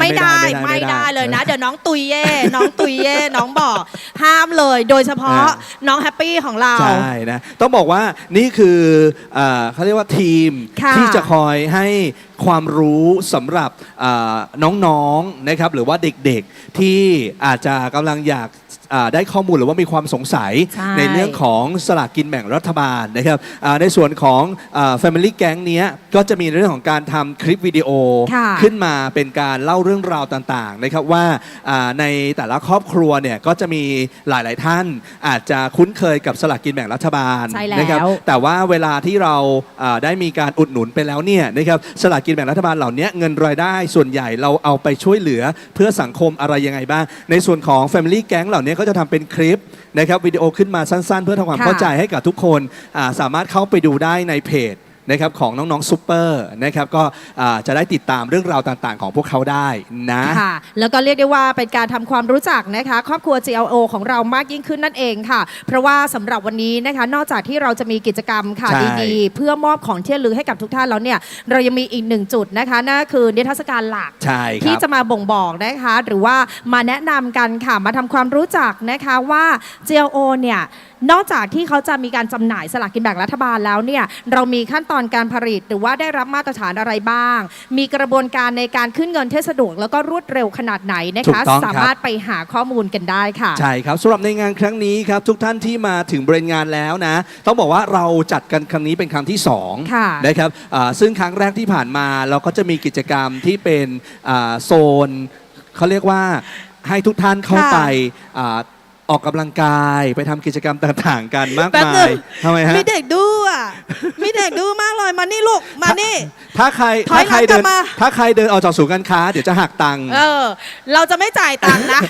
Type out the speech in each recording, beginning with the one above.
ไม่ได้ไม่ไม่ได้ได้เลยนะไม่ได้เดี๋ยวน้องตุยเย่น้องตุยเย่น้องบอกห้ามเลย โดยเฉพาะอ่าน้องแฮปปี้ของเรา ใช่นะต้องบอกว่านี่คืออ่าเขาเรียกว่าทีมค่ะที่จะคอยให้ความรู้สำหรับอ่าน้องๆนะครับหรือว่าเด็กๆที่อาจจะกำลังอยาก อ่าได้ข้อมูลหรือว่ามีความสงสัยใช่ ในเรื่องของสลากกินแบ่งรัฐบาลนะครับอ่าในส่วนของอ่า Family Gang เนี้ยก็จะมีเรื่องของการทำคลิปวิดีโอ ค่ะ ขึ้นมาเป็นการเล่าเรื่องราวต่างๆนะครับว่าอ่าในแต่ละครอบครัวเนี่ยก็จะมีหลายๆท่าน อาจจะคุ้นเคยกับสลากกินแบ่งรัฐบาลใช่แล้วนะครับแต่ว่าเวลาที่เราอ่าได้มีการอุดหนุนไปแล้วเนี่ยนะครับสลากกินแบ่งรัฐบาลเหล่านี้เงินรายได้ส่วนใหญ่เราเอาไปช่วยเหลือเพื่อสังคมอะไรยังไงบ้าง ในส่วนของ Family Gang เหล่านี้ก็จะทำเป็นคลิปนะครับวิดีโอขึ้นมาสั้นๆ เพื่อทำความเข้าใจให้กับทุกคนสามารถเข้าไปดูได้ในเพจ นะครับของน้องๆซูเปอร์นะครับก็อ่าจะได้ติดตามเรื่องราวต่างๆ ของพวกเขาได้นะ ค่ะ แล้วก็เรียกได้ว่าเป็นการทำความรู้จักนะคะ ครอบครัว GLO ของเรามากยิ่งขึ้นนั่นเองค่ะ เพราะว่าสำหรับวันนี้นะคะ นอกจากที่เราจะมีกิจกรรมค่ะใช่ ดีๆ เพื่อมอบของที่ระลึกให้กับทุกท่านแล้วเนี่ย เรายังมีอีกหนึ่งจุดนะคะนั่นก็คือนิทรรศการหลัก ใช่คที่รับ จะมาบ่งบอกนะคะ หรือว่ามาแนะนำกันค่ะมาทำความรู้จักนะคะว่า GLO เนี่ยนอกจากที่เขาจะมีการจำหน่ายสลากกินแบ่งรัฐบาลแล้วเนี่ยเรามีขั้นตอนการผลิต หรือว่าได้รับมาตรฐานอะไรบ้าง มีกระบวนการในการขึ้นเงินเทสะดวกแล้วก็รวดเร็วขนาดไหนนะถูคะ กต้องครับ สามารถไปหาข้อมูลกันได้ค่ะ ใช่ครับสำหรับในงานครั้งนี้ครับทุกท่านที่มาถึงบริเวณงานแล้วนะ ต้องบอกว่าเราจัดกันครั้งนี้เป็นครั้งที่สองค่ะนะครับอ่าซึ่งครั้งแรกที่ผ่านมาเราก็จะมีกิจกรรมที่เป็นอ่าโซนเขาเรียกว่าให้ทุกท่านเข้าค่ะไปอาออกกำลังกายไปทำกิจกรรมต่างๆ กันมากแป๊บมาหนึ่ยงทำไมฮะมีเด็กดูอะ มีเด็กดูมากเลยมานี่ลูกมานี่ ถ้าใครถอยถ้าใครหลังกลัเดิบนมา ถ้าใครเดินออกจากศูนย์การค้า เดี๋ยวจะหักตังค์ เออ เราจะไม่จ่ายตังค์นะ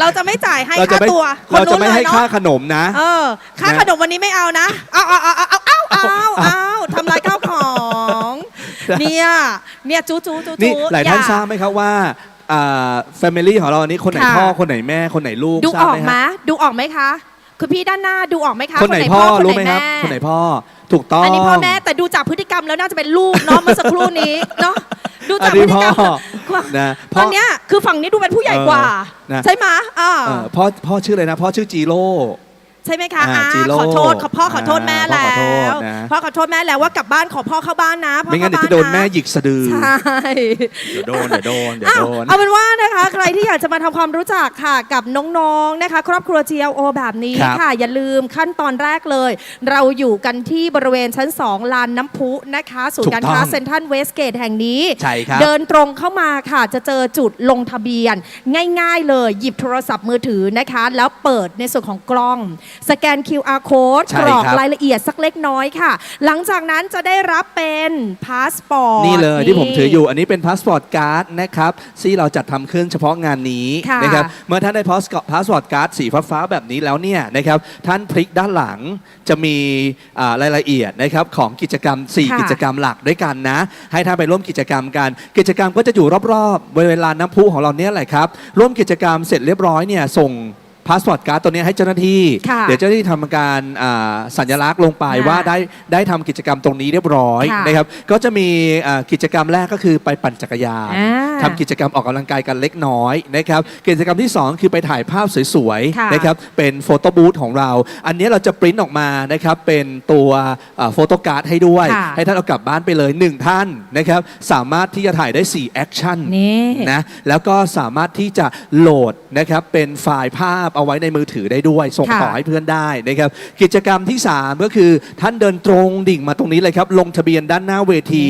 เราจะไม่จ่ายให้เราจะค่าไม่ตัวคนเราจะนู้นไม่เลให้ยค่าเนาะขนมนะ เออ ค่านะขนมวันนี้ไม่เอานะ เอาเอาเอาเอาเอาเอาเอาเอาทำลายข้าวของ เนี่ยเนี่ยจูจูจูนี่จูหลายท่านอ ทราบไหมครับว่าแฟมิลี่ของเราอันนี้คนไหนค่ะ พ่อคนไหนแม่คนไหนลูกดูทอราบอกไหมไหมฮะดูออกไหมคะ คุณพี่ด้านหน้าดูออกไหมคะคนไหนพ่อรู้ไหมครับแคนไหนพ่อถูกต้องอันนี้พ่อแม่แต่ดูจากพฤติกรรมแล้วน่าจะเป็นลูกเนาะเมื่อสักครู่นี้เนาะดูจากอันนี้พฤติกรรมพ่อกว่านะตอนเนี้ยคือฝั่งนี้ดูเป็นผู้ใหญ่กว่าเออนะใช่ไหมอ่าเอ่อพ่อพ่อชื่ออะไรนะพ่อชื่อจีโร่ ใช่ไหมคะอ่าอ่าจิโร่ขอโทษขอพ่อขอโทษแม่อ่าแล้พ่อขอโทษวนะ พ่อขอโทษแม่แล้วว่ากลับบ้านขอพ่อเข้าบ้านนะพ่อไม่งั้นเดี๋ยวเข้าจะโดนบ้าแม่หยิกสะดือ ใช่ เดี๋ยวโดนเดี๋ยวโดนเดี๋ยวอ้าวโดน เอาเป็นว่านะคะ ใครที่อยากจะมาทำความรู้จักค่ะกับน้องๆนะคะ ครอบครัว GLO แบบนี้ครับค่ะ อย่าลืมขั้นตอนแรกเลย เราอยู่กันที่บริเวณชั้น 2 ลานน้ำพุนะคะ ศูนย์การค้าถูกต้องเซ็นทรัลเวสเกตแห่งนี้ ใช่ครับ เดินตรงเข้ามาค่ะ จะเจอจุดลงทะเบียน ง่ายๆเลย หยิบโทรศัพท์มือถือนะคะ แล้วเปิดในส่วนของกล้องสแกน QR code ใช่กรอกครับรายละเอียดสักเล็กน้อยค่ะ หลังจากนั้นจะได้รับเป็นพาสปอร์ต นี่เลยที่ผมถืออยู่อันนี้เป็นพาสปอร์ตการ์ดนะครับที่เราจัดทำขึ้นเฉพาะงานนี้ค่ะนะครับเมื่อท่านได้พาสพาสปอร์ตการ์ดสีฟ้าๆแบบนี้แล้วเนี่ยนะครับท่านพลิกด้านหลังจะมีอ่ารายละเอียดนะครับของกิจกรรม 4 ค่ะ กิจกรรมหลักด้วยกันนะ ให้ท่านไปร่วมกิจกรรมกัน กิจกรรมก็จะอยู่รอบๆบริเวณลานน้ำพุของเราเนี่ยแหละครับร่วมกิจกรรมเสร็จเรียบร้อยเนี่ยส่ง พาสปอร์ตการ์ดตัวนี้ให้เจ้าหน้าที่ ค่ะเดี๋ยวเจ้าหน้าที่ทำการอ่าสัญลักษณ์ลงไปค่ะว่าได้ได้ทำกิจกรรมตรงนี้เรียบร้อยค่ะนะครับก็จะมีอ่ากิจกรรมแรกก็คือไปปั่นจักรยานอ่าทำกิจกรรมออกกำลังกายกันเล็กน้อยนะครับกิจกรรมที่2คือไปถ่ายภาพสวยค่ะ ๆนะครับเป็นโฟโต้บูธของเรา อันนี้เราจะปริ้นออกมานะครับเป็นตัวโฟโต้การ์ดให้ด้วย ค่ะให้ท่านเอากลับบ้านไปเลย 1 ท่านนะครับสามารถที่จะถ่ายได้4แอคชั่น นี่ นะแล้วก็สามารถที่จะโหลดนะครับเป็นไฟล์ภาพเอาไว้ในมือถือได้ด้วย ส่งค่ะต่อให้เพื่อนได้นะครับกิจกรรมที่ 3 ก็คือท่านเดินตรงดิ่งมาตรงนี้เลยครับ ลงทะเบียนด้านหน้าเวที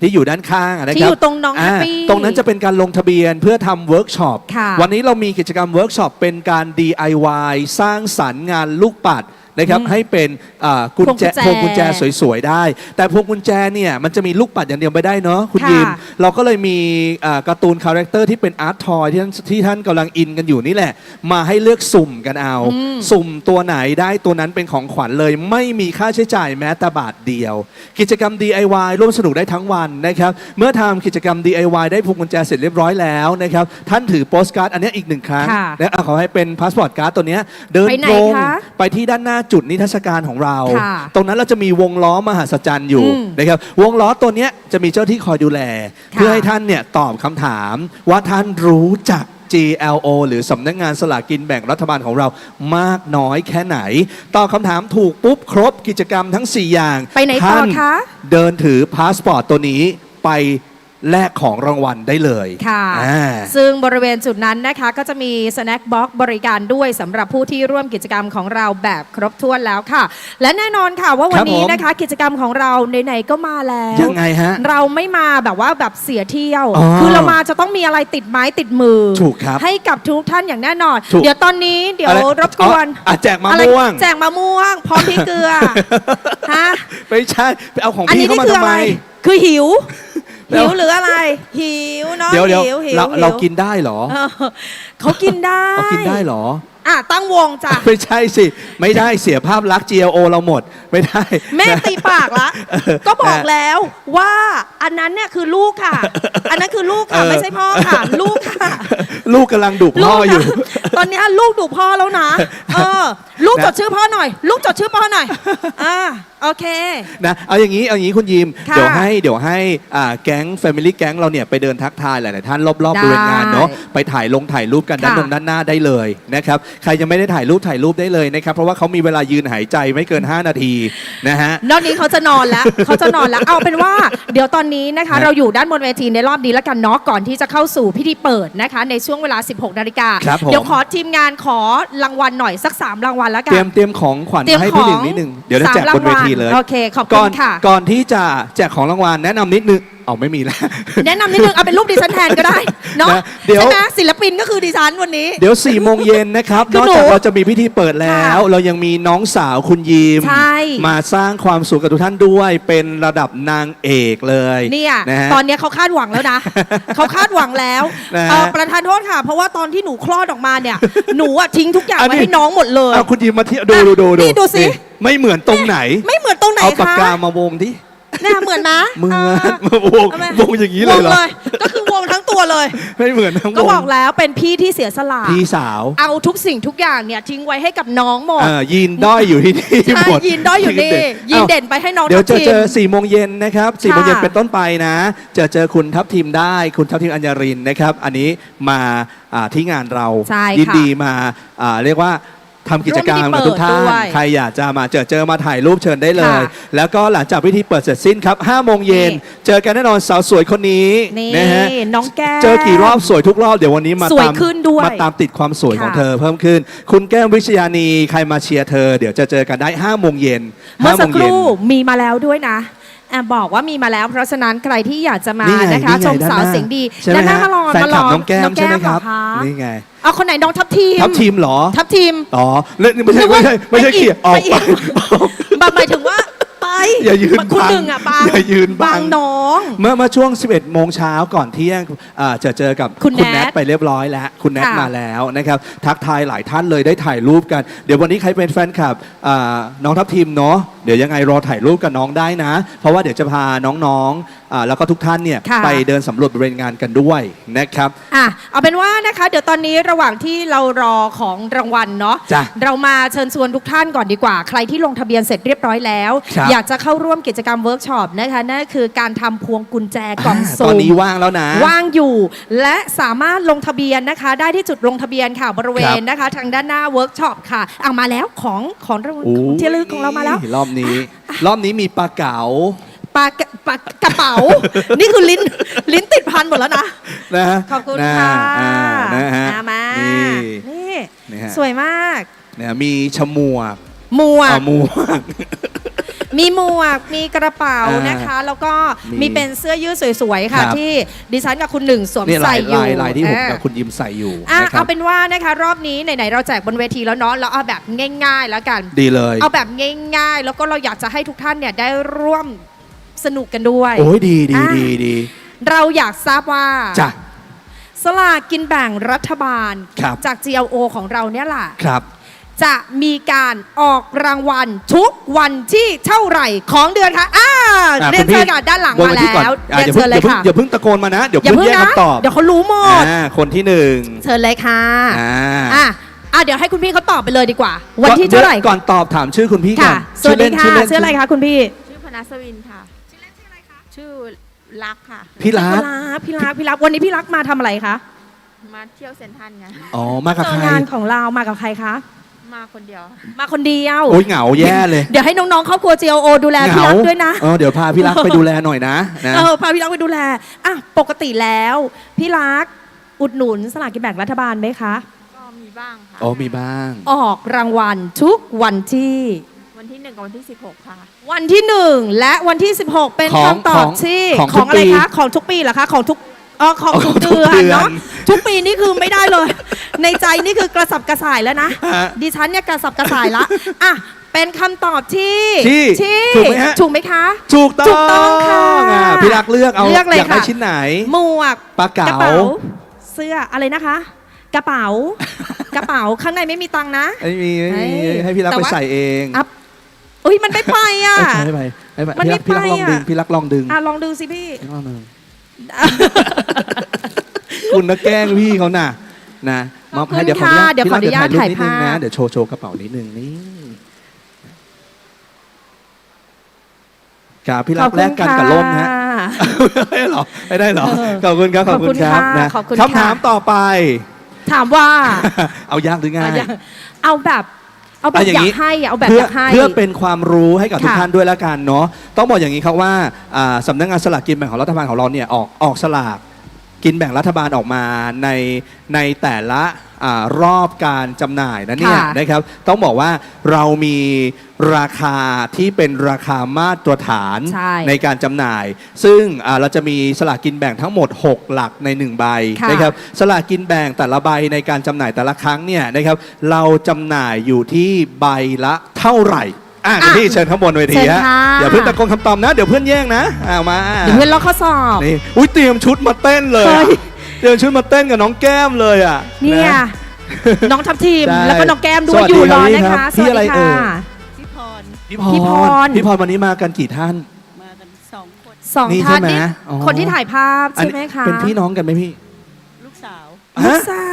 ที่อยู่ด้านข้างอะนะคที่รับอยู่ตรงน้องอ่า Happy ตรงนั้นจะเป็นการลงทะเบียนเพื่อทำเวิร์กช็อปค่ะวันนี้เรามีกิจกรรมเวิร์กช็อปเป็นการ DIY สร้างสรรค์งานลูกปัด นะครับอืมให้เป็นอ่ากุญแจพวงกุญแจพวงกุญแจสวยๆได้ แต่พวงกุญแจเนี่ยมันจะมีลูกปัดอย่างเดียวไม่ได้เนาะคุณค่ะ ยิมเราก็เลยมีอ่าการ์ตูนคาแรคเตอร์ที่เป็นอาร์ตทอยที่ท่านที่ท่านกำลังอินกันอยู่นี่แหละ มาให้เลือกสุ่มกันเอาอืมสุ่มตัวไหนได้ตัวนั้นเป็นของขวัญเลย ไม่มีค่าใช้จ่ายแม้แต่บาทเดียว กิจกรรม DIY ร่วมสนุกได้ทั้งวันนะครับเมื่อทำกิจกรรม DIY ได้พวงกุญแจเสร็จเรียบร้อยแล้วนะครับท่านถือโปสการ์ดอันเนี้ยอีกหนึ่งครั้งค่ะนะอะขอให้เป็นพาสปอร์ตการ์ดตัวเนี้ยเดินไปไหนตรงคะ ไปที่ด้านหน้าจุดนิทรรศการของเรา ค่ะตรงนั้นเราจะมีวงล้อมหัศจรรย์อยู่อืมนะครับวงล้อตัวเนี้ยจะมีเจ้าที่คอยดูแล ค่ะ เพื่อให้ท่านเนี่ยตอบคำถามว่าท่านรู้จัก GLO หรือสำนักงานสลากกินแบ่งรัฐบาลของเรามากน้อยแค่ไหน ตอบคำถามถูกปุ๊บครบกิจกรรมทั้ง 4 อย่างไปไหนต่อท่านคะ เดินถือพาสปอร์ตตัวนี้ไป แลกของรางวัลได้เลยค่ะอ่า ซึ่งบริเวณจุดนั้นนะคะก็จะมีสแน็คบ็อกบริการด้วยสำหรับผู้ที่ร่วมกิจกรรมของเราแบบครบถ้วนแล้วค่ะ และแน่นอนค่ะว่าวันนี้ครับผมนะคะกิจกรรมของเราไหนๆก็มาแล้วยังไงฮะเราไม่มาแบบว่าแบบเสียเที่ยว อ๋อคือเรามาจะต้องมีอะไรติดไม้ติดมือ ถูกครับให้กับทุกท่านอย่างแน่นอน ถูก เดี๋ยวตอนนี้เดี๋ยวอะไรรบกวนอ๋ออะแจกมะอะไรม่วง แจกมะม่วง พร้อมพริกเกลือฮะ ไม่ใช่ไปเอาของอันพี่นี้เข้านี่มาคือทำอะไม ไร คือหิวแล้ว หิวหรืออะไร หิวเนาะเดี๋ยวเดี๋ยวหิวหิวเราหิวเรากินได้เหรอเออเขากินได้เรากินได้เหรอ อะตั้งวงจ้ะ ไม่ใช่สิ ไม่ได้เสียภาพลักษณ์ GLO เราหมด ไม่ได้แม่นะ ตีปากละ เออก็บอกนะแล้วว่าอันนั้นเนี่ยคือลูกค่ะ อันนั้นคือลูกค่ะ เออ ไม่ใช่พ่อค่ะ ลูกค่ะลูกกำลังดุพ่ออยู่ ลูกนะตอนเนี้ยลูกดูพ่อแล้วนะ เออ ลูกนะจดชื่อพ่อหน่อย ลูกจดชื่อพ่อหน่อย อ่า โอเค นะเอาอย่างนี้เอาอย่างนี้คุณยิมค่ะเดี๋ยวให้เดี๋ยวให้อ่าแก๊ง Family แก๊งเราเนี่ยไปเดินทักทายหลาย ๆ ท่านรอบได้ๆบริเวณงานเนาะไปถ่ายลงถ่ายรูปกันด้านค่ะ ตรงด้านหน้าได้เลยนะครับใครยังไม่ได้ถ่ายรูปถ่ายรูปได้เลยนะครับเพราะว่าเขามีเวลายืนหายใจไม่เกิน 5 นาทีนะฮะ นอกนี้เขาจะนอนแล้ว เขาจะนอนแล้ว เอาเป็นว่า เดี๋ยวตอนนี้นะคะ นะเราอยู่ด้านบนเวทีในรอบนี้แล้วกันเนาะก่อนที่จะเข้าสู่พิธีเปิดนะคะ ในช่วงเวลา 16 นาฬิกา ครับผม เดี๋ยวขอทีมงานขอรางวัลหน่อยสัก 3 รางวัลแล้วกัเตรียนมเตรียมของขวัญเตรียมมาให้ขพี่อหงนึ่งนิดนึงเดี๋ยวจะแจกสามบนเวทีเลยรางวัลโอเคขอบคุก่อณนค่ะ ก่อนที่จะแจกของรางวัลแนะนำนิดนึงเอาไม่มีแล้ว แนะนำนิดนึงเอาเป็นรูปดิฉันแทนก็ได้เนาะนะเดี๋ยว ใช่ไหมศิลปินก็คือดิฉันวันนี้ เดี๋ยว4ี่โมงเย็นนะครับ คืนออกหนูจากเราจะมีพิธีเปิดแล้ว ค่ะเรายังมีน้องสาวคุณยิม ใช่ มาสร้างความสุขกับทุกท่านด้วยเป็นระดับนางเอกเลยเนี่ยนะฮะ ตอนเนี้ยเขาคาดหวังแล้วนะ เขาคาดหวังแล้วนะฮะเอ่อประธานโทษค่ะ เพราะว่าตอนที่หนูคลอดออกมาเนี่ย หนูอะทิ้งทุกอย่างอันนี้ ไว้ให้น้องหมดเลย เอาคุณยิมมาเที่ยวดูดูดูนี่ดูสิ ไม่เหมือนตรงไหน ไม่เหมือนตรงไหนเอาปากคะกามาวงที่เนี่ยเหมือนนะเหมือนอ่ามาวงทำไมวงอย่างนี้เลยเหรอวงก็คือวงทั้งตัวเลย ไม่เหมือนทั้งวก็งบอกแล้วเป็นพี่ที่เสียสละพี่สาวเอาทุกสิ่งทุกอย่างเนี่ยทิ้งไว้ให้กับน้องหมด เอ่อยีนด้อยอยู่ที่นี่ใช่หมดยินด้อยอยู่นี่ยินเด่นไปให้น้องเดี๋ยวทัจะพทิเจมอ4ี่โมงเย็นนะครับ4ี่โมงเย็นค่ะ เป็นต้นไปนะจะเจอคุณทัพทีมได้คุณทัพทีมอัญญารินนะครับ อันนี้มาอ่าที่งานเราใช่ค่ะ ยิดีมาอ่าเรียกว่า ทำกิจกรรมกับทุกท่าร่วมพิธีนเปิดด้วยใครอยากจะมาเจอเจอมาถ่ายรูปเชิญได้เลย ค่ะแล้วก็หลังจากพิธีเปิดเสร็จสิ้นครับ5โมงเย็นนี่ เจอกันแน่นอนสาวสวยคนนี้นี่นะฮะ น้องแก้มเจอกี่รอบสวยทุกรอบเดี๋ยววันนี้มาสวยตามขึ้นด้วยมาตามติดความสวยของค่ะเธอเพิ่มขึ้น คุณแก้มวิชยานีใครมาเชียร์เธอ เดี๋ยวจะเจอกันได้5โมงเย็นเมื่อ5สักโมงคเย็น รู่มีมาแล้วด้วยนะแอบบอกว่ามีมาแล้ว เพราะฉะนั้นใครที่อยากจะมานี่ไงนะคะ นี่ไงชมสาวด้านหน้าเสียงดีใช่ไหมด้านหน้าฮะมารอแฟนมาครลับอน้องแก้มใช่ไหมครับเหอนี่ไง เอาคนไหนน้องทัพทีมทัพทีมเหรอ ทัพทีม อ๋อเล่นไม่ใช่นึกว่าไม่ใช่ไม่ใช่ไปอีกเขี่ยออกไปอีไปกแบบหมายถึงว่าไป อย่ายืนคุณบังหนึ่งอะบังอย่ายืนบัง น้อง เมื่อมาช่วง 11 โมงเช้าก่อนเที่ยงอ่าจะเจอกับคุณแนทแนทไปเรียบร้อยแล้ว คุณแนทค่ะ มาแล้วนะครับ ทักทายหลายท่านเลยได้ถ่ายรูปกัน เดี๋ยววันนี้ใครเป็นแฟนคลับอ่าน้องทัพทีมเนาะเดี๋ยวยังไงรอถ่ายรูปกับน้องได้นะ เพราะว่าเดี๋ยวจะพาน้องๆอ่าแล้วก็ทุกท่านเนี่ยค่ะ ไปเดินสำรวจบริเวณงานกันด้วยนะครับ อะเอาเป็นว่านะคะเดี๋ยวตอนนี้ระหว่างที่เรารอของรางวัลเนาะจ้ะเรามาเชิญชวนทุกท่านก่อนดีกว่า ใครที่ลงทะเบียนเสร็จเรียบร้อยแล้ว ครับอยากจะเข้าร่วมกิจกรรมเวิร์กช็อปนะคะนั่นคือการทำพวงกุญแจกล่องอ่าสุ่ตอนมนี้ว่างแล้วนะ ว่างอยู่และสามารถลงทะเบียนนะคะ ได้ที่จุดลงทะเบียนค่ะบริเวณครับนะคะ ทางด้านหน้าเวิร์กช็อปค่ะอะมาแล้วของของรางวัลโอ้ของที่ระลึกของเรามาแล้วรอบนี้ รอบนี้มีปลาเก๋า ปากระปากกระเป๋า นี่คือลิ้นลิ้นติดพันหมดแล้วนะ นะขอบคุณนะค่ะอ่านะฮะอะมานี่ นี่นะฮะ สวยมากเนี่ยมีฉมวก หมวกเอาหมวก มีหมวก มีกระเป๋าอ่านนะคะ แล้วก็มีมีเป็นเสื้อยืดสวยๆค่ะ ครับ ที่ดิฉันกับคุณหนึ่งสวมเนี่ยใส่ลายอยู่ลายลายที่ผมอ่ากับคุณยิมใส่อยู่อะนะครัเอาบเป็นว่านะคะ รอบนี้ไหนๆเราแจกบนเวทีแล้วเนาะเราเอาแบบง่าย ๆ แล้วกัน ดีเลย เอาแบบง่ายๆ แล้วก็เราอยากจะให้ทุกท่านเนี่ยได้ร่วมสนุกกันด้วย โอ้ยดีดีอะ ดีดีเราอยากทราบว่าจ้ะ สลากกินแบ่งรัฐบาล ครับ จาก GLO ของเราเนี่ยแหละ ครับ จะมีการออกรางวัลทุกวันที่เท่าไหร่ของเดือนคะอ่าอะเรียนคุณพี่เชิญค่ะด้านหลังบนมาเวทีก่อนแล้วอะเรียนอย่าเพิ่เชิงญอเลยย่าเพิ่งค่ะอย่าเพิ่งตะโกนมานะ เดี๋ยวอย่าเพิ่งเพิ่งแยกนะคำตอบเดี๋ยวเขารู้หมด อ่าคนที่หนึ่งเชิญเลยค่ะอ่าอะอะเดี๋ยวให้คุณพี่เขาตอบไปเลยดีกว่า วันที่เท่าไหร่ก่อนตอบถามชื่อคุณพี่ก่อค่ะนสวัสดีค่ะชื่เล่นชื่ออะไรคะคุณพี่ชื่อพนัสวินค่ะ ชื่อเล่นชื่ออะไรคะ ชื่อรักค่ะ พี่รัพี่กรักพี่รักพี่รักวันนี้พี่รักมาทำอะไรคะมาเที่ยวเซนทรันไง อ๋อมากับเจใคอรงานของเรามากับใครคะ มาคนเดียว มาคนเดียว โอ้ยเหงาแย่เลย เดี๋ยวให้น้องๆครอบครัว JOO ดูแลพี่รักด้วยนะ เออเดี๋ยวพาพี่รักไปดูแลหน่อยนะนะเออพาพี่รักไปดูแลอะปกติแล้วพี่รักอุดหนุนสลากกินแบ่งรัฐบาลไหมคะ ก็มีบ้างค่ะ อ๋อมีบ้าง ออกรางวัลทุกวันที่ วันที่หนึ่งกับวันที่สิบหกค่ะ วันที่ 1 และวันที่ 16 เป็นของคำตอบที่ของของทุกอะไรปี คะ ของทุกปีเหรอคะ ของทุก เออของทุกของทุกเดือนเดือนเนาะทุกปีนี่คือไม่ได้เลย ในใจนี่คือกระสับกระส่ายแล้วนะ ฮะดิฉันเนี่ยกระสับกระส่ายละอะเป็นคำตอบที่ที่ถูกไหมฮะ ถูกไหมคะ ถูกต้องถูกต้องค่ะอ่าพี่รักเลือกเอาเลือกเลยอยากได้ค่ะ ชิ้นไหน หมวกปลากระเก๋าเป๋าเสื้ออะไรนะคะ กระเป๋า กระเป๋าข้างในไม่มีตังค์นะ ไม่มีไม่มีเฮ้ยให้พี่รักแต่ไปว่า ใส่เองอะอุ้ยมันไม่ไปอะไม่ไปไม่ไปมันพี่รักไม่พี่รักลองไปดึงอะ พี่รักลองดึงอะลองดูสิพี่ พี่รักลองดึง คุณนะแกล้งพี่เขาน่ะนะมอบให้ขอบคุณเดี๋ยวขออนุญาตค่ะเดี๋ยวขออนุญาตพี่รักเดี๋ยวถ่ายรูปนิดนึงถ่ายภาพนะเดี๋ยวโชว์โชว์กระเป๋านิดนึงนี่ครับพี่รัขอกบคุณแลกกันกับค่ะล่มฮะไม่ได้เหรอไม่ได้เหรอเออขอบคุณครับขอบคุณครับขอบคุณค่ะนะขอบคุณคำถามค่ะต่อไป ถามว่า เอายากหรือง่าย เอาแบบ เอาแบบเอาอย่างอยานี้กให้อะเอาแบบเพื่อยากให้ เพื่อเป็นความรู้ให้กับทุกค่ะท่านด้วยแล้วกันเนาะต้องบอกอย่างนี้ครับว่าอ่าสำนักงานสลากกินแบ่งของรัฐบาลของเราเนี่ยออกออกสลากกินแบ่งรัฐบาลออกมาในในแต่ละ อารอบการจำหน่ายนะเนี่ยค่ะ นะครับ ต้องบอกว่าเรามีราคาที่เป็นราคามาตรฐาน ใช่การจำหน่าย ซึ่งอ่าเราจะมีสลากกินแบ่งทั้งหมด 6 หลักใน 1 ใบค่ะนะครับสลากกินแบ่งแต่ละใบในการจำหน่ายแต่ละครั้งเนี่ยนะครับเราจำหน่ายอยู่ที่ใบละเท่าไหร่อะเดี๋ยวพี่เชิญข้างบนเวทีเชิญฮะค่ะ อย่าเพิ่งตะโกนคำตอบนะ เดี๋ยวเพื่อนแย่งนะเอามา เดี๋ยวเพื่อนลอกข้อสอบ นี่อุ้ยเตรียมชุดมาเต้นเลย เฮ้อะย เตรียมชุดมาเต้นกับน้องแก้มเลยอะเนี่ยะ น้องทัพทีม ใช่แล้วก็น้องแก้มด้วสยวัสอดียู่รอครับนะคะพี่อะไรสวัสดีเอ่ยค่ะพี่พรพี่พี่พรพี่พรวันนี้มากันกี่ท่าน มากันสองคนสองนี่ท่านใช่ไหมนี่อ๋อ คนที่ถ่ายภาพอันใช่ไหมนี้คะเป็นพี่น้องกันไหมพี่ลูกสาว ลูกฮะสา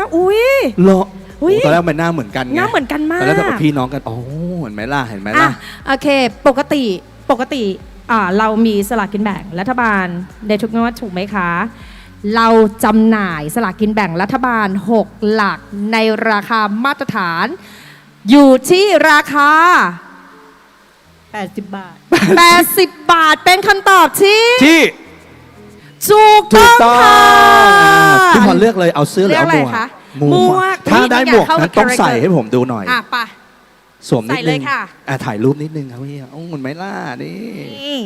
วอุ้ย เหรออุ๊ย โอ้ตอนแรกมันหน้าเหมือนกันไงหน้าเหมือนกันมากตอนแรกแต่ว่าพี่น้องกันโอ้เห็นไหมล่ะเห็นไหมอะล่ะ โอเค ปกติปกติอ่าเรามีสลากกินแบ่งรัฐบาลในทุกงวดถูกไหมคะ เราจำหน่ายสลากกินแบ่งรัฐบาล 6 หลักในราคามาตรฐาน อยู่ที่ราคา 80 บาท 80 บาทเป็นคำตอบที่ที่ถูกถูต้กองต้องค่ะอ่าพี่พรเลือกเลยเอาเสื้อหรือเอาหมวกเลือกอะไรคะหมวหมวกกถ้าได้หมวกเข้ากันั้บนต้อง character ใส่ให้ผมดูหน่อย อะไป สวมนิดใส่เลนึยงค่ะ อะถ่ายรูปนิดนึงครับพี่โอ้เหมือนไหมล่ะนี่ นี่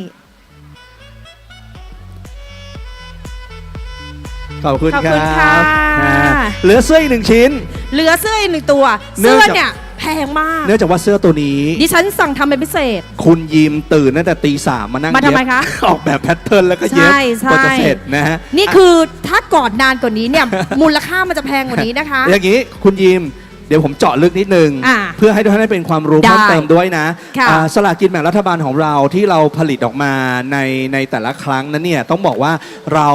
ขอบคุณขอบคคุณรัค่ะ บอ่าเหลือเสื้ออีกหนึ่งชิ้น เหลือเสื้ออีกหนึ่งตัวเนื่เสื้องอจากเนี่ยแพงมาก เนื่องจากว่าเสื้อตัวนี้ ดิฉันสั่งทำเป็นพิเศษ คุณยิมตื่นตั้งแต่ตีสามมานั่งมาทำไมเย็บ คะ ออกแบบแพทเทิร์นแล้วก็เย็บใช่ใช่ กว่าจะเสร็จนะฮะนี่คือถ้ากอดนานกว่านี้เนี่ย มูลค่ามันจะแพงกว่านี้นะคะ อย่างนี้คุณยิม เดี๋ยวผมเจาะลึกนิดนึง อ่าเพื่อให้ทุกท่านได้เป็นความรู้ได้เพิ่มเติมด้วยนะค่ะอ่าสลากกินแบ่งรัฐบาลของเราที่เราผลิตออกมาในในแต่ละครั้งนั้นเนี่ยต้องบอกว่าเรา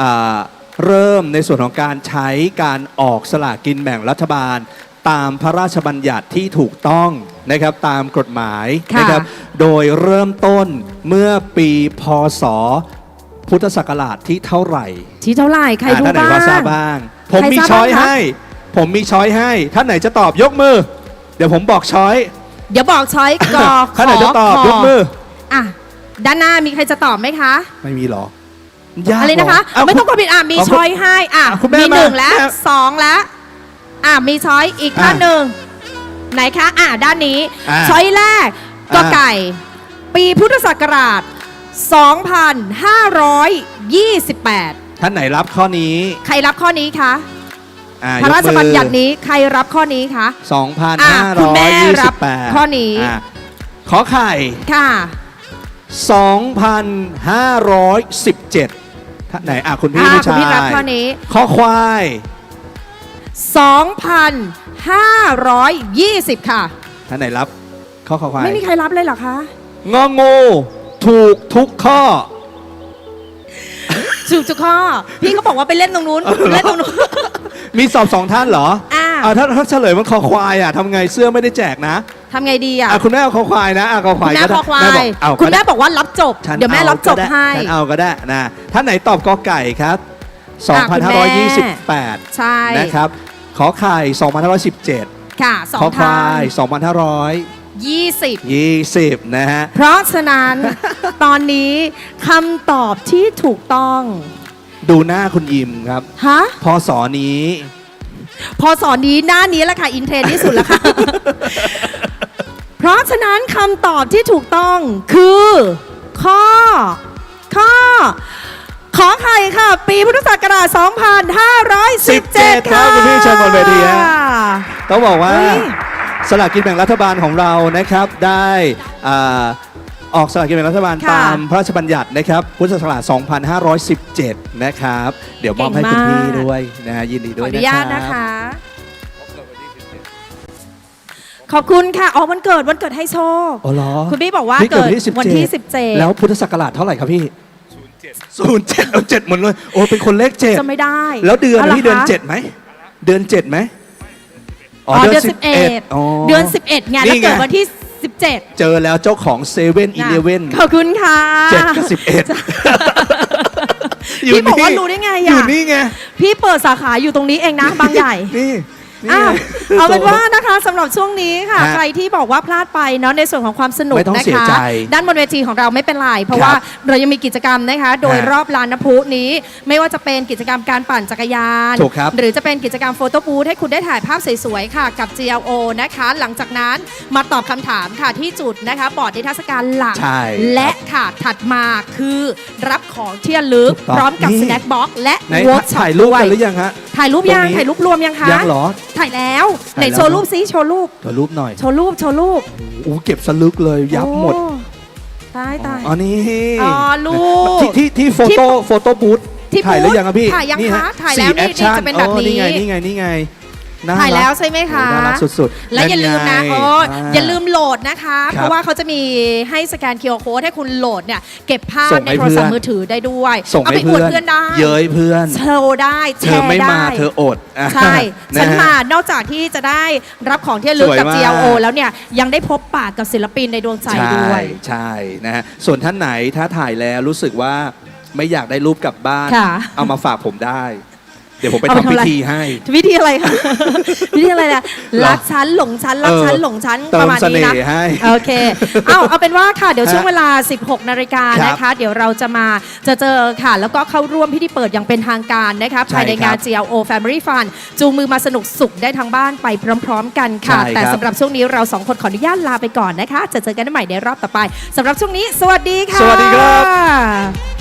อ่า เริ่มในส่วนของการใช้การออกสลากกินแบ่งรัฐบาล ตามพระราชบัญญัติที่ถูกต้องนะครับตามกฎหมายค่ะนะครับ โดยเริ่มต้นเมื่อปีพศ พุทธศักราชที่เท่าไหร่ที่เท่าไหร่ใครอ่ารู้ท่านไหนบ้าพองทราบบ้าง ผมใครมีทราบช้อยบ้างคะให้ ผมมีช้อยให้ท่านไหนจะตอบยกมือ เดี๋ยวผมบอกช้อยเดี๋ยวบอกช้อยกอท่านไหนจะตอบขยกมืออะด้านหน้ามีใครจะตอบไหมคะ ไม่มีหรอ ยากอะไรนะคะหรไม่ต้องกดผิดอะมีเอาคุณช้อยให้อะเอาคุณแม่มีหนึ่งมาแล้วแม่สองแล้วอะมีช้อยอีกท่านอะหนึ่งไหนคะอะด้านนี้ อะช้อยแรกก็อะไก่ ปีพุทธศักราช 2528 ท่านไหนรับข้อนี้ใครรับข้อนี้คะอ่พระราชบัญญัติยกมือนี้ใครรับข้อนี้คะ อะคุณแม่รับ2,528ข้อนี้ะขอไข่ ค่ะ 2,517 ท่านไหนอะคุณพี่อะผู้คุณชายพี่รับข้อนี้ ข้อควาย 2,520 ค่ะ ท่านไหนรับ ข้อขอควายไม่มีใครรับเลยเหรอคะ งองูถูกทุกข้อ ถูกทุกข้อ พี่เขาบอกว่าไปเล่นตรงนู้นเออเหรอเล่นตรงนู้น มีสอบสองท่านเหรออ่า อ่าถ้าถ้าเฉลยมันคอควายอะทำไงเสื้อไม่ได้แจกนะทำไงดีอะอะคุณแม่เอาคอควายนะอะคอควาคุยณแม่ก็ได้พอควาแม่บยอกเอาคุณก็แม่ได้บอกว่ารับจบ ฉันเดี๋ยวแม่อารับจบก็ได้ให้ ฉันเอาก็ได้นะท่านไหนตอบกอไก่ครับ อะคุณแม่ 2528 ใช่นะครับ ขอไข่ 2517 ค่ะสอของควาทางย ยี่สิบ2520 นะฮะ เพราะฉะนั้น ตอนนี้คำตอบที่ถูกต้อง ดูหน้าคุณยิมครับ ฮะพศนี้ พอสอนนี้หน้านี้แหละค่ะ อินเทรนด์ที่สุดแล้วค่ะ เพราะฉะนั้นคำตอบที่ถูกต้องคือ ข้อ ข้อ ขอไข่ค่ะ ปีพุทธศักราช 2517ครับคุณพี่เชิญบนเวทีฮะค่ะต้องบอกว่า เฮ้ย สลากกินแบ่งรัฐบาลของเรานะครับ ได้อ่าออกสลากกินแบ่งรัฐบาลค่ะตามพระราชบัญญัตินะครับพุทธศักราช 2517 นะครับ เดี๋ยวมอบให้คุณพี่ด้วยนะฮะยินดีขด้อวยอนุนะญาคตรับนะคะ ขอบคุณค่ะ อ๋อวันเกิดวันเกิดให้โชคอ๋อเหรอคุณพี่บอกว่าพี่เกิด17 วันที่ 17 แล้วพุทธศักราชเท่าไหร่ครับพี่ศูนย์เจ็ดเอาเจ็ดหมดเลย โอ้เป็นคนเลขเจ็ดจะไม่ได้แล้วเดือนอาหรพี่เดือนคะเจ็ดไหม เดือนเจ็ดไหม อ๋อเดือน11 11 อ๋อเดือน 11ไงแล้วนี่ไงเกิดวันที่ 17 เจอแล้วเจ้าของเซเว่นอีเลเว่นขอบคุณค่ะ เจ็ดกับสิบเอ็ดพี่บอกว่ารู้ได้ไงอยู่อะนี่ไง พี่เปิดสาขาอยู่ตรงนี้เองนะ บางใหญ่ นี่นี่ อ้าวไงเอาเป็นว่านะคะสำหรับช่วงนี้ค่ะ ฮะใครที่บอกว่าพลาดไปเนาะในส่วนของความสนุกไม่ต้องนะเสียคะ ใจด้านบนเวทีของเราไม่เป็นไรเพราะครับว่าเรายังมีกิจกรรมนะคะ โดยฮะรอบลานน้ำพุนี้ ไม่ว่าจะเป็นกิจกรรมการปั่นจักรยาน ถูกครับ หรือจะเป็นกิจกรรมโฟโต้บูธให้คุณได้ถ่ายภาพสวยๆค่ะกับ GLO นะคะ หลังจากนั้นมาตอบคำถามค่ะที่จุดนะคะบอร์ดนิทรรศการหลัก ใช่และค่ะถัดมาคือรับของที่ระลึกถูกต้องพร้อมกับนี่ สแน็คบ็อกและไหนเวิร์กช็อปถ่ายรูปกันหรือยังฮะถ่ายรูปยังตรงนี้ถ่ายรูปรวมยังคะยังเหรอถ่ายแล้วถ่ายไหนแล้ว โชว์รูปซิโชว์รูปถ่ายรูปหน่อยโชว์รูปโชว์รูปโอ้เก็บสลึกเลยยับหมด โอ้ตายตาย อ๋อนี่อ๋อรูปที่ที่ที่โฟโต้โฟโต้บูธที่ถ่ายหรือยังครับพี่ถ่ายยังนี่ฮคะถ่ายแล้วสี่นี่ action นี่จะเป็นแบบอ๋อนี้นี่ไงนี่ไงนี่ไง น่รักถ่ายแล้วใช่ไหมคะ โอ้น่ารักสุดๆและอย่าลืมนะไงโอ้อย่าลืมโหลดนะคะครับเพราะว่าเขาจะมีให้สแกน QR Code ให้คุณโหลดเนี่ยเก็บภาพส่งในให้โทรศัพท์เพื่อน มือถือได้ด้วยส่งเอาให้ไปอวเพื่ดอนเพื่อนได้เย้ยเพื่อน โชว์ได้แชเธอร์ไม่ได้มาเธออดอะใช่ะฉันฮะ มานอกจากที่จะได้รับของที่ระลึกสวยกับมาก GLO แล้วเนี่ย ยังได้พบปากกับศิลปินในดวงใจใช่ด้วย ใช่นะฮะส่วนท่านไหนถ้าถ่ายแล้วรู้สึกว่าไม่อยากได้รูปกลับบ้าน ค่ะ เอามาฝากผมได้ เดี๋ยวผมไปเอาไปทำทำพิอะไร ธีให้ วิธีอะไรคะ วิธีอะไรนะหรอรักฉันหลงฉันรักฉันเออหลงฉันเติมประมาณนี้นะเสน่ห์ให้โอเคเอาเอาเป็นว่าค่ะเดี๋ยวฮะช่วงเวลา 16 นาฬิกาครับนะคะ เดี๋ยวเราจะมาจะเจอค่ะ แล้วก็เข้าร่วมพิธีเปิดอย่างเป็นทางการนะคะใช่ภายในงาน ครับ GLO Family Fun จูงมือมาสนุกสุขได้ทั้งบ้านไปพร้อม ๆ กันค่ะ ใช่ครับ แต่สำหรับช่วงนี้เราสองคนขออนุญาตลาไปก่อนนะคะ จะเจอกันได้ใหม่ในรอบต่อไปสำหรับช่วงนี้ สวัสดีค่ะ สวัสดีครับ